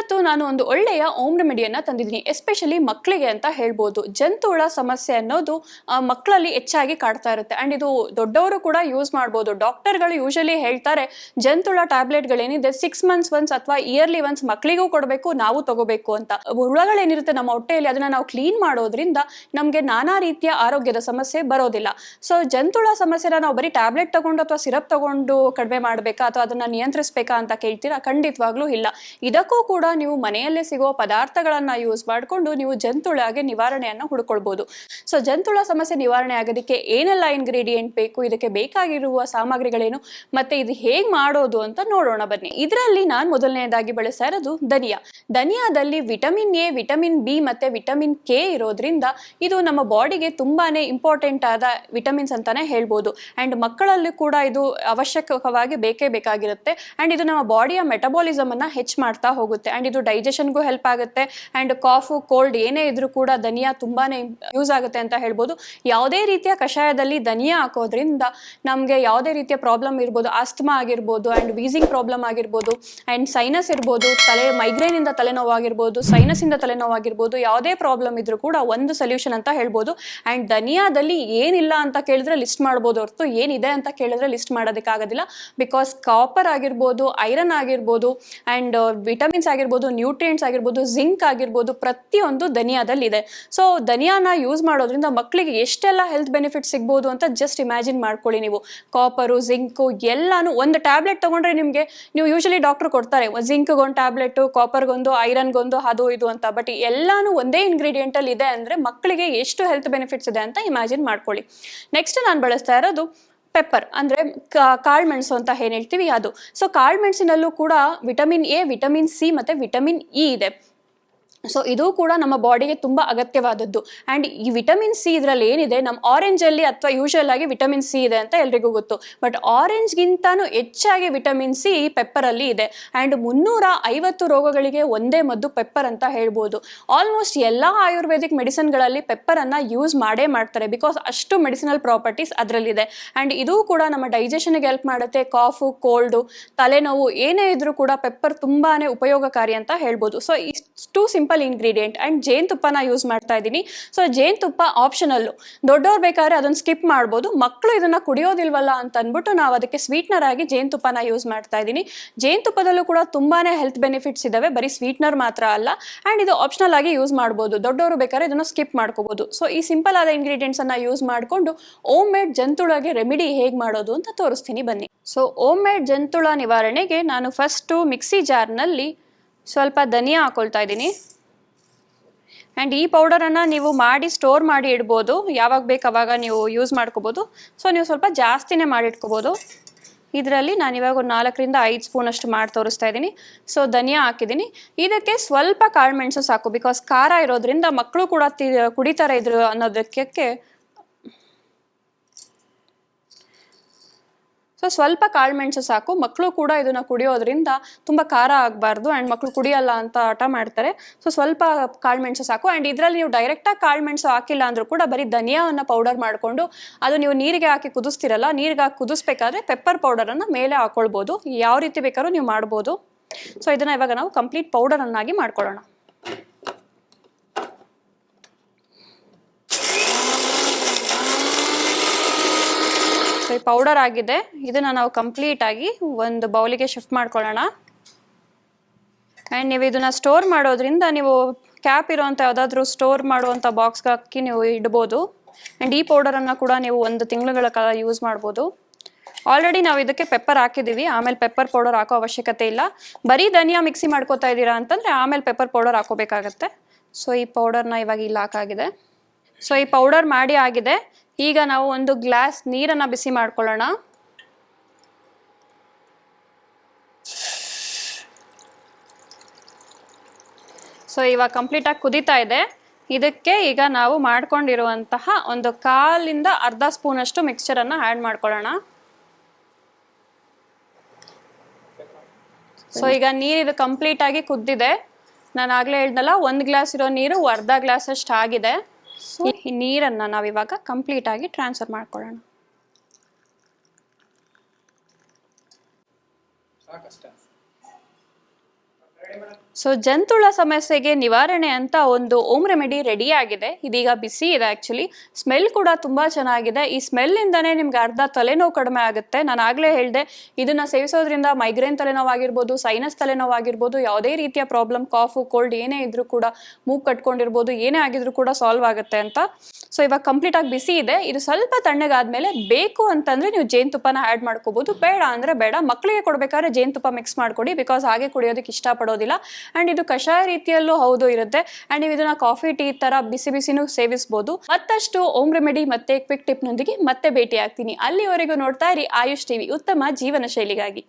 ಇವತ್ತು ನಾನು ಒಂದು ಒಳ್ಳೆಯ ಓಮ್ ರೆಮಿಡಿಯನ್ನ ತಂದಿದ್ದೀನಿ ಎಸ್ಪೆಷಲಿ ಮಕ್ಕಳಿಗೆ ಅಂತ ಹೇಳ್ಬೋದು. ಜಂತುಹುಳ ಸಮಸ್ಯೆ ಅನ್ನೋದು ಮಕ್ಕಳಲ್ಲಿ ಹೆಚ್ಚಾಗಿ ಕಾಡ್ತಾ ಇರುತ್ತೆ. ಆ್ಯಂಡ್ ಇದು ದೊಡ್ಡವರು ಕೂಡ ಯೂಸ್ ಮಾಡ್ಬೋದು. ಡಾಕ್ಟರ್ಗಳು ಯೂಶಲಿ ಹೇಳ್ತಾರೆ, ಜಂತುಳ ಟ್ಯಾಬ್ಲೆಟ್ಗಳೇನಿದೆ ಸಿಕ್ಸ್ ಮಂತ್ಸ್ ಒನ್ಸ್ ಅಥವಾ ಇಯರ್ಲಿ ಒನ್ಸ್ ಮಕ್ಕಳಿಗೂ ಕೊಡಬೇಕು, ನಾವು ತಗೋಬೇಕು ಅಂತ. ಹುಳಗಳೇನಿರುತ್ತೆ ನಮ್ಮ ಹೊಟ್ಟೆಯಲ್ಲಿ, ಅದನ್ನು ನಾವು ಕ್ಲೀನ್ ಮಾಡೋದ್ರಿಂದ ನಮಗೆ ನಾನಾ ರೀತಿಯ ಆರೋಗ್ಯದ ಸಮಸ್ಯೆ ಬರೋದಿಲ್ಲ. ಸೊ ಜಂತುಳ ಸಮಸ್ಯೆನ ನಾವು ಬರೀ ಟ್ಯಾಬ್ಲೆಟ್ ತಗೊಂಡು ಅಥವಾ ಸಿರಪ್ ತಗೊಂಡು ಕಡಿಮೆ ಮಾಡಬೇಕಾ ಅಥವಾ ಅದನ್ನು ನಿಯಂತ್ರಿಸಬೇಕಾ ಅಂತ ಕೇಳ್ತೀರಾ? ಖಂಡಿತವಾಗ್ಲೂ ಇಲ್ಲ. ಇದಕ್ಕೂ ಕೂಡ ನೀವು ಮನೆಯಲ್ಲೇ ಸಿಗುವ ಪದಾರ್ಥಗಳನ್ನ ಯೂಸ್ ಮಾಡಿಕೊಂಡು ನೀವು ಜಂತುಳಗೆ ನಿವಾರಣೆಯನ್ನು ಹುಡ್ಕೊಳ್ಬಹುದು ಸೊ ಜಂತುಳ ಸಮಸ್ಯೆ ನಿವಾರಣೆ ಆಗೋದಕ್ಕೆ ಏನೆಲ್ಲ ಇಂಗ್ರೀಡಿಯೆಂಟ್ ಬೇಕು, ಇದಕ್ಕೆ ಬೇಕಾಗಿರುವ ಸಾಮಗ್ರಿಗಳೇನು, ಮತ್ತೆ ಇದು ಹೇಗ್ ಮಾಡೋದು ಅಂತ ನೋಡೋಣ ಬನ್ನಿ. ಇದರಲ್ಲಿ ನಾನು ಮೊದಲನೆಯದಾಗಿ ಬಳಸ್ತಾ ಇರೋದು ಧನಿಯಾ. ಧನಿಯಾದಲ್ಲಿ ವಿಟಮಿನ್ ಎ, ವಿಟಮಿನ್ ಬಿ ಮತ್ತೆ ವಿಟಮಿನ್ ಕೆ ಇರೋದ್ರಿಂದ ಇದು ನಮ್ಮ ಬಾಡಿಗೆ ತುಂಬಾನೇ ಇಂಪಾರ್ಟೆಂಟ್ ಆದ ವಿಟಮಿನ್ಸ್ ಅಂತಾನೆ ಹೇಳ್ಬೋದು. ಅಂಡ್ ಮಕ್ಕಳಲ್ಲೂ ಕೂಡ ಇದು ಅವಶ್ಯಕವಾಗಿ ಬೇಕೇ ಬೇಕಾಗಿರುತ್ತೆ. ಅಂಡ್ ಇದು ನಮ್ಮ ಬಾಡಿಯ ಮೆಟಬಾಲಿಸಮ್ ಅನ್ನ ಹೆಚ್ಚು ಮಾಡ್ತಾ ಹೋಗುತ್ತೆ. ಅಂಡ್ ಇದು ಡೈಜೆಷನ್ಗೂ ಹೆಲ್ಪ್ ಆಗುತ್ತೆ. ಅಂಡ್ ಕಾಫು ಕೋಲ್ಡ್ ಏನೇ ಇದ್ರೂ ಕೂಡ ಧನಿಯಾ ತುಂಬಾನೇ ಯೂಸ್ ಆಗುತ್ತೆ ಅಂತ ಹೇಳ್ಬೋದು. ಯಾವುದೇ ರೀತಿಯ ಕಷಾಯದಲ್ಲಿ ಧನಿಯಾ ಹಾಕೋದ್ರಿಂದ ನಮಗೆ ಯಾವುದೇ ರೀತಿಯ ಪ್ರಾಬ್ಲಮ್ ಇರ್ಬೋದು. ಆಸ್ತಮಾ ಆಗಿರ್ಬೋದು ಅಂಡ್ ವೀಸಿಂಗ್ ಪ್ರಾಬ್ಲಮ್ ಆಗಿರ್ಬೋದು. ಅಂಡ್ ಸೈನಸ್ ಇರ್ಬೋದು, ತಲೆ ಮೈಗ್ರೇನಿಂದ ಇಂದ ತಲೆನೋವಾಗಿರ್ಬೋದು ಯಾವುದೇ ಪ್ರಾಬ್ಲಮ್ ಇದ್ರೂ ಕೂಡ ಒಂದು ಸೊಲ್ಯೂಷನ್ ಅಂತ ಹೇಳ್ಬೋದು. ಅಂಡ್ ಧನಿಯಾದಲ್ಲಿ ಏನಿಲ್ಲ ಅಂತ ಕೇಳಿದ್ರೆ ಲಿಸ್ಟ್ ಮಾಡ್ಬೋದು ಹೊರತು ಏನಿದೆ ಅಂತ ಕೇಳಿದ್ರೆ ಲಿಸ್ಟ್ ಮಾಡೋದಕ್ಕಾಗೋದಿಲ್ಲ ಬಿಕಾಸ್ ಕಾಪರ್ ಆಗಿರ್ಬೋದು ಐರನ್ ಆಗಿರ್ಬೋದು ಅಂಡ್ ವಿಟಮಿನ್ಸ್ ಆಗಿರ್ಬೋದು ನ್ಯೂಟ್ರಿಯೆಂಟ್ಸ್ ಆಗಿರ್ಬೋದು ಜಿಂಕ್ ಆಗಿರ್ಬೋದು, ಪ್ರತಿಯೊಂದು ಧನಿಯಾದಲ್ಲಿ ಇದೆ ಸೊ ಧನಿಯಾನ ಯೂಸ್ ಮಾಡೋದ್ರಿಂದ ಮಕ್ಕಳಿಗೆ ಎಷ್ಟೆಲ್ಲ ಹೆಲ್ತ್ ಬೆನಿಫಿಟ್ ಸಿಗ್ಬೋದು ಅಂತ ಜಸ್ಟ್ ಇಮ್ಯಾಜಿನ್ ಮಾಡ್ಕೊಳ್ಳಿ ನೀವು. ಕಾಪರು ಜಿಂಕು ಎಲ್ಲಾನು ಒಂದು ಟ್ಯಾಬ್ಲೆಟ್ ತೊಗೊಂಡ್ರೆ ನಿಮಗೆ, ನೀವು ಯೂಶಲಿ ಡಾಕ್ಟರ್ ಕೊಡ್ತಾರೆ ಜಿಂಕ್ಗೊಂದು ಟ್ಯಾಬ್ಲೆಟು ಕಾಪರ್ಗೊಂದು ಐರನ್ಗೊಂದು ಅದು ಇದು ಅಂತ. ಬಟ್ ಎಲ್ಲಾನು ಒಂದೇ ಇಂಗ್ರೀಡಿಯೆಂಟಲ್ಲಿ ಇದೆ ಅಂದ್ರೆ ಮಕ್ಕಳಿಗೆ ಎಷ್ಟು ಹೆಲ್ತ್ ಬೆನಿಫಿಟ್ಸ್ ಇದೆ ಅಂತ ಇಮ್ಯಾಜಿನ್ ಮಾಡ್ಕೊಳ್ಳಿ. ನೆಕ್ಸ್ಟ್ ನಾನು ಬಳಸ್ತಾ ಇರೋದು ಪೆಪ್ಪರ್ ಅಂದರೆ ಕಾಳು ಮೆಣಸು ಅಂತ ಏನು ಹೇಳ್ತೀವಿ ಅದು. ಸೊ ಕಾಳು ಮೆಣಸಿನಲ್ಲೂ ಕೂಡ ವಿಟಮಿನ್ ಎ ವಿಟಮಿನ್ ಸಿ ಮತ್ತು ವಿಟಮಿನ್ ಇ ಇದೆ. ಸೊ ಇದು ಕೂಡ ನಮ್ಮ ಬಾಡಿಗೆ ತುಂಬ ಅಗತ್ಯವಾದದ್ದು. ಆ್ಯಂಡ್ ಈ ವಿಟಮಿನ್ ಸಿ ಇದರಲ್ಲಿ ಏನಿದೆ? ನಮ್ಮ ಆರೆಂಜಲ್ಲಿ ಅಥವಾ ಯೂಶಲ್ ಆಗಿ ವಿಟಮಿನ್ ಸಿ ಇದೆ ಅಂತ ಎಲ್ರಿಗೂ ಗೊತ್ತು. ಬಟ್ ಆರೆಂಜ್ಗಿಂತಾನು ಹೆಚ್ಚಾಗಿ ವಿಟಮಿನ್ ಸಿ ಪೆಪ್ಪರಲ್ಲಿ ಇದೆ. ಆ್ಯಂಡ್ ಮುನ್ನೂರ ಐವತ್ತು ರೋಗಗಳಿಗೆ ಒಂದೇ ಮದ್ದು ಪೆಪ್ಪರ್ ಅಂತ ಹೇಳ್ಬೋದು. ಆಲ್ಮೋಸ್ಟ್ ಎಲ್ಲ ಆಯುರ್ವೇದಿಕ್ ಮೆಡಿಸಿನ್ಗಳಲ್ಲಿ ಪೆಪ್ಪರನ್ನು ಯೂಸ್ ಮಾಡೇ ಮಾಡ್ತಾರೆ. ಬಿಕಾಸ್ ಅಷ್ಟು ಮೆಡಿಸಿನಲ್ ಪ್ರಾಪರ್ಟೀಸ್ ಅದರಲ್ಲಿದೆ. ಆ್ಯಂಡ್ ಇದು ಕೂಡ ನಮ್ಮ ಡೈಜೆಷನ್ಗೆ ಹೆಲ್ಪ್ ಮಾಡುತ್ತೆ. ಕಾಫು ಕೋಲ್ಡು ತಲೆನೋವು ಏನೇ ಇದ್ರೂ ಕೂಡ ಪೆಪ್ಪರ್ ತುಂಬಾ ಉಪಯೋಗಕಾರಿ ಅಂತ ಹೇಳ್ಬೋದು. ಸೊ ಇಷ್ಟು ಸಿಂಪಲ್ ಇಂಗ್ರೀಡಿಯೆಂಟ್ ಆ್ಯಂಡ್ ಜೇನುತುಪ್ಪನ ಯೂಸ್ ಮಾಡ್ತಾ ಇದ್ದೀನಿ. ಸೊ ಜೇನುತುಪ್ಪ ಆಪ್ಷನಲ್ಲು ದೊಡ್ಡವ್ರು ಬೇಕಾದ್ರೆ ಅದನ್ನು ಸ್ಕಿಪ್ ಮಾಡ್ಬೋದು. ಮಕ್ಕಳು ಇದನ್ನು ಕುಡಿಯೋದಿಲ್ವಲ್ಲ ಅಂತ ಅಂದ್ಬಿಟ್ಟು ನಾವು ಅದಕ್ಕೆ ಸ್ವೀಟ್ನರ್ ಆಗಿ ಜೇನುತುಪ್ಪನ ಯೂಸ್ ಮಾಡ್ತಾ ಇದ್ದೀನಿ. ಜೇನುತುಪ್ಪದಲ್ಲೂ ಕೂಡ ತುಂಬಾ ಹೆಲ್ತ್ ಬೆನಿಫಿಟ್ಸ್ ಇದ್ದಾವೆ ಬರೀ ಸ್ವೀಟ್ನರ್ ಮಾತ್ರ ಅಲ್ಲ. ಆ್ಯಂಡ್ ಇದು ಆಪ್ಷನಲ್ ಆಗಿ ಯೂಸ್ ಮಾಡ್ಬೋದು. ದೊಡ್ಡವರು ಬೇಕಾದ್ರೆ ಇದನ್ನು ಸ್ಕಿಪ್ ಮಾಡ್ಕೋಬೋದು. ಸೊ ಈ ಸಿಂಪಲ್ ಆದ ಇಂಗ್ರೀಡಿಯೆಂಟ್ಸನ್ನು ಯೂಸ್ ಮಾಡಿಕೊಂಡು ಓಮ್ ಮೇಡ್ ಜಂತುಳಗೆ ರೆಮಿಡಿ ಹೇಗೆ ಮಾಡೋದು ಅಂತ ತೋರಿಸ್ತೀನಿ ಬನ್ನಿ. ಸೊ ಓಮ್ ಮೇಡ್ ಜಂತುಳ ನಿವಾರಣೆಗೆ ನಾನು ಫಸ್ಟು ಮಿಕ್ಸಿ ಜಾರ್ನಲ್ಲಿ ಸ್ವಲ್ಪ ಧನಿಯಾ ಹಾಕೊಳ್ತಾ ಇದ್ದೀನಿ. ಆ್ಯಂಡ್ ಈ ಪೌಡರನ್ನು ನೀವು ಮಾಡಿ ಸ್ಟೋರ್ ಮಾಡಿ ಇಡ್ಬೋದು. ಯಾವಾಗ ಬೇಕು ಅವಾಗ ನೀವು ಯೂಸ್ ಮಾಡ್ಕೋಬೋದು. ಸೊ ನೀವು ಸ್ವಲ್ಪ ಜಾಸ್ತಿನೇ ಮಾಡಿ ಇಟ್ಕೋಬೋದು. ಇದರಲ್ಲಿ ನಾನು ಇವಾಗ ಒಂದು ನಾಲ್ಕರಿಂದ ಐದು ಸ್ಪೂನ್ ಅಷ್ಟು ಮಾಡಿ ತೋರಿಸ್ತಾ ಇದ್ದೀನಿ. ಸೊ ಧನಿಯಾ ಹಾಕಿದ್ದೀನಿ. ಇದಕ್ಕೆ ಸ್ವಲ್ಪ ಕಾಳುಮೆಣಸು ಸಾಕು. ಬಿಕಾಸ್ ಖಾರ ಇರೋದ್ರಿಂದ ಮಕ್ಕಳು ಕೂಡ ತಿ, ಕುಡಿತಾರೆ ಇದ್ರು ಅನ್ನೋದಕ್ಕೆ ಸೊ ಸ್ವಲ್ಪ ಕಾಳುಮೆಣಸು ಸಾಕು. ಮಕ್ಕಳು ಕೂಡ ಇದನ್ನ ಕುಡಿಯೋದ್ರಿಂದ ತುಂಬ ಖಾರ ಆಗಬಾರ್ದು ಆ್ಯಂಡ್ ಮಕ್ಕಳು ಕುಡಿಯಲ್ಲ ಅಂತ ಆಟ ಮಾಡ್ತಾರೆ. ಸೊ ಸ್ವಲ್ಪ ಕಾಳುಮೆಣಸು ಸಾಕು. ಆ್ಯಂಡ್ ಇದರಲ್ಲಿ ನೀವು ಡೈರೆಕ್ಟಾಗಿ ಕಾಳುಮೆಣಸು ಹಾಕಿಲ್ಲ ಅಂದರೂ ಕೂಡ ಬರೀ ಧನಿಯಾವನ್ನು ಪೌಡರ್ ಮಾಡಿಕೊಂಡು ಅದು ನೀವು ನೀರಿಗೆ ಹಾಕಿ ಕುದಿಸ್ತಿರಲ್ಲ, ನೀರಿಗೆ ಹಾಕಿ ಕುದಿಸ್ಬೇಕಾದ್ರೆ ಪೆಪ್ಪರ್ ಪೌಡರನ್ನು ಮೇಲೆ ಹಾಕೊಳ್ಬೋದು. ಯಾವ ರೀತಿ ಬೇಕಾದ್ರೂ ನೀವು ಮಾಡ್ಬೋದು. ಸೊ ಇದನ್ನು ಇವಾಗ ನಾವು ಕಂಪ್ಲೀಟ್ ಪೌಡರನ್ನಾಗಿ ಮಾಡ್ಕೊಳ್ಳೋಣ. ಸೊ ಈ ಪೌಡರ್ ಆಗಿದೆ. ಇದನ್ನು ನಾವು ಕಂಪ್ಲೀಟ್ ಆಗಿ ಒಂದು ಬೌಲಿಗೆ ಶಿಫ್ಟ್ ಮಾಡ್ಕೊಳ್ಳೋಣ. ಆ್ಯಂಡ್ ನೀವು ಇದನ್ನು ಸ್ಟೋರ್ ಮಾಡೋದ್ರಿಂದ ನೀವು ಕ್ಯಾಪ್ ಇರೋವಂಥ ಯಾವುದಾದ್ರೂ ಸ್ಟೋರ್ ಮಾಡುವಂಥ ಬಾಕ್ಸ್ಗೆ ಹಾಕಿ ನೀವು ಇಡ್ಬೋದು. ಆ್ಯಂಡ್ ಈ ಪೌಡರನ್ನು ಕೂಡ ನೀವು ಒಂದು ತಿಂಗಳುಗಳ ಕಾಲ ಯೂಸ್ ಮಾಡ್ಬೋದು. ಆಲ್ರೆಡಿ ನಾವು ಇದಕ್ಕೆ ಪೆಪ್ಪರ್ ಹಾಕಿದ್ದೀವಿ ಆಮೇಲೆ ಪೆಪ್ಪರ್ ಪೌಡರ್ ಹಾಕೋ ಅವಶ್ಯಕತೆ ಇಲ್ಲ. ಬರೀ ಧನಿಯಾ ಮಿಕ್ಸಿ ಮಾಡ್ಕೋತಾ ಇದ್ದೀರಾ ಅಂತಂದರೆ ಆಮೇಲೆ ಪೆಪ್ಪರ್ ಪೌಡರ್ ಹಾಕೋಬೇಕಾಗತ್ತೆ. ಸೊ ಈ ಪೌಡರ್ನ ಇವಾಗ ಇಲ್ಲಿ ಹಾಕಾಗಿದೆ. ಸೊ ಈ ಪೌಡರ್ ಮಾಡಿ ಆಗಿದೆ. ಈಗ ನಾವು ಒಂದು ಗ್ಲಾಸ್ ನೀರನ್ನು ಬಿಸಿ ಮಾಡ್ಕೊಳ್ಳೋಣ. ಸೊ ಇವಾಗ ಕಂಪ್ಲೀಟಾಗಿ ಕುದೀತಾ ಇದೆ. ಇದಕ್ಕೆ ಈಗ ನಾವು ಮಾಡ್ಕೊಂಡಿರುವಂತಹ ಒಂದು ಕಾಲಿಂದ ಅರ್ಧ ಸ್ಪೂನಷ್ಟು ಮಿಕ್ಸ್ಚರನ್ನು ಆ್ಯಡ್ ಮಾಡ್ಕೊಳ್ಳೋಣ. ಸೊ ಈಗ ನೀರಿದು ಕಂಪ್ಲೀಟ್ ಆಗಿ ಕುದ್ದಿದೆ. ನಾನು ಆಗ್ಲೇ ಹೇಳ್ದಲ್ಲ, ಒಂದು ಗ್ಲಾಸ್ ಇರೋ ನೀರು ಅರ್ಧ ಗ್ಲಾಸ್ ಅಷ್ಟು ಆಗಿದೆ. ಈ ನೀರನ್ನು ನಾವಿವಾಗ ಕಂಪ್ಲೀಟ್ ಆಗಿ ಟ್ರಾನ್ಸ್ಫರ್ ಮಾಡ್ಕೊಳ್ಳೋಣ. ಸೊ ಜಂತುಳ ಸಮಸ್ಯೆಗೆ ನಿವಾರಣೆ ಅಂತ ಒಂದು ಓಮ್ ರೆಮಿಡಿ ರೆಡಿ ಆಗಿದೆ ಇದೀಗ ಬಿಸಿ ಇದೆ ಆ್ಯಕ್ಚುಲಿ ಸ್ಮೆಲ್ ಕೂಡ ತುಂಬಾ ಚೆನ್ನಾಗಿದೆ. ಈ ಸ್ಮೆಲ್ ಇಂದಾನೇ ನಿಮ್ಗೆ ಅರ್ಧ ತಲೆನೋವು ಕಡಿಮೆ ಆಗುತ್ತೆ. ನಾನು ಆಗ್ಲೇ ಹೇಳಿದೆ, ಇದನ್ನ ಸೇವಿಸೋದ್ರಿಂದ ಮೈಗ್ರೇನ್ ತಲೆನೋವಾಗಿರ್ಬೋದು ಸೈನಸ್ ತಲೆನೋವಾಗಿರ್ಬೋದು, ಯಾವುದೇ ರೀತಿಯ ಪ್ರಾಬ್ಲಮ್ ಕಾಫು ಕೋಲ್ಡ್ ಏನೇ ಇದ್ರೂ ಕೂಡ ಮೂಗ್ ಕಟ್ಕೊಂಡಿರ್ಬೋದು, ಏನೇ ಆಗಿದ್ರು ಕೂಡ ಸಾಲ್ವ್ ಆಗುತ್ತೆ ಅಂತ. ಸೊ ಇವಾಗ ಕಂಪ್ಲೀಟ್ ಆಗಿ ಬಿಸಿ ಇದೆ. ಇದು ಸ್ವಲ್ಪ ತಣ್ಣಗಾದ್ಮೇಲೆ ಬೇಕು ಅಂತಂದ್ರೆ ನೀವು ಜೇನುತುಪ್ಪನ ಆ್ಯಡ್ ಮಾಡ್ಕೋಬಹುದು ಬೇಡ ಅಂದ್ರೆ ಬೇಡ. ಮಕ್ಕಳಿಗೆ ಕೊಡಬೇಕಾದ್ರೆ ಜೇನುತುಪ್ಪ ಮಿಕ್ಸ್ ಮಾಡ್ಕೊಡಿ ಬಿಕಾಸ್ ಹಾಗೆ ಕುಡಿಯೋದಕ್ಕೆ ಇಷ್ಟಪಡೋದಿಲ್ಲ. ಅಂಡ್ ಇದು ಕಷಾಯ ರೀತಿಯಲ್ಲೂ ಹೌದು ಇರುತ್ತೆ. ಅಂಡ್ ನೀವು ಇದನ್ನ ಕಾಫಿ ಟೀ ತರ ಬಿಸಿ ಬಿಸಿನೂ ಸೇವಿಸಬಹುದು ಮತ್ತಷ್ಟು ಓಮ್ ರೆಮಿಡಿ ಮತ್ತೆ ಕ್ವಿಕ್ ಟಿಪ್ ನೊಂದಿಗೆ ಮತ್ತೆ ಭೇಟಿ ಆಗ್ತೀನಿ ಅಲ್ಲಿವರೆಗೂ ನೋಡ್ತಾ ಇರಿ ಆಯುಷ್ ಟಿವಿ, ಉತ್ತಮ ಜೀವನ ಶೈಲಿಗಾಗಿ.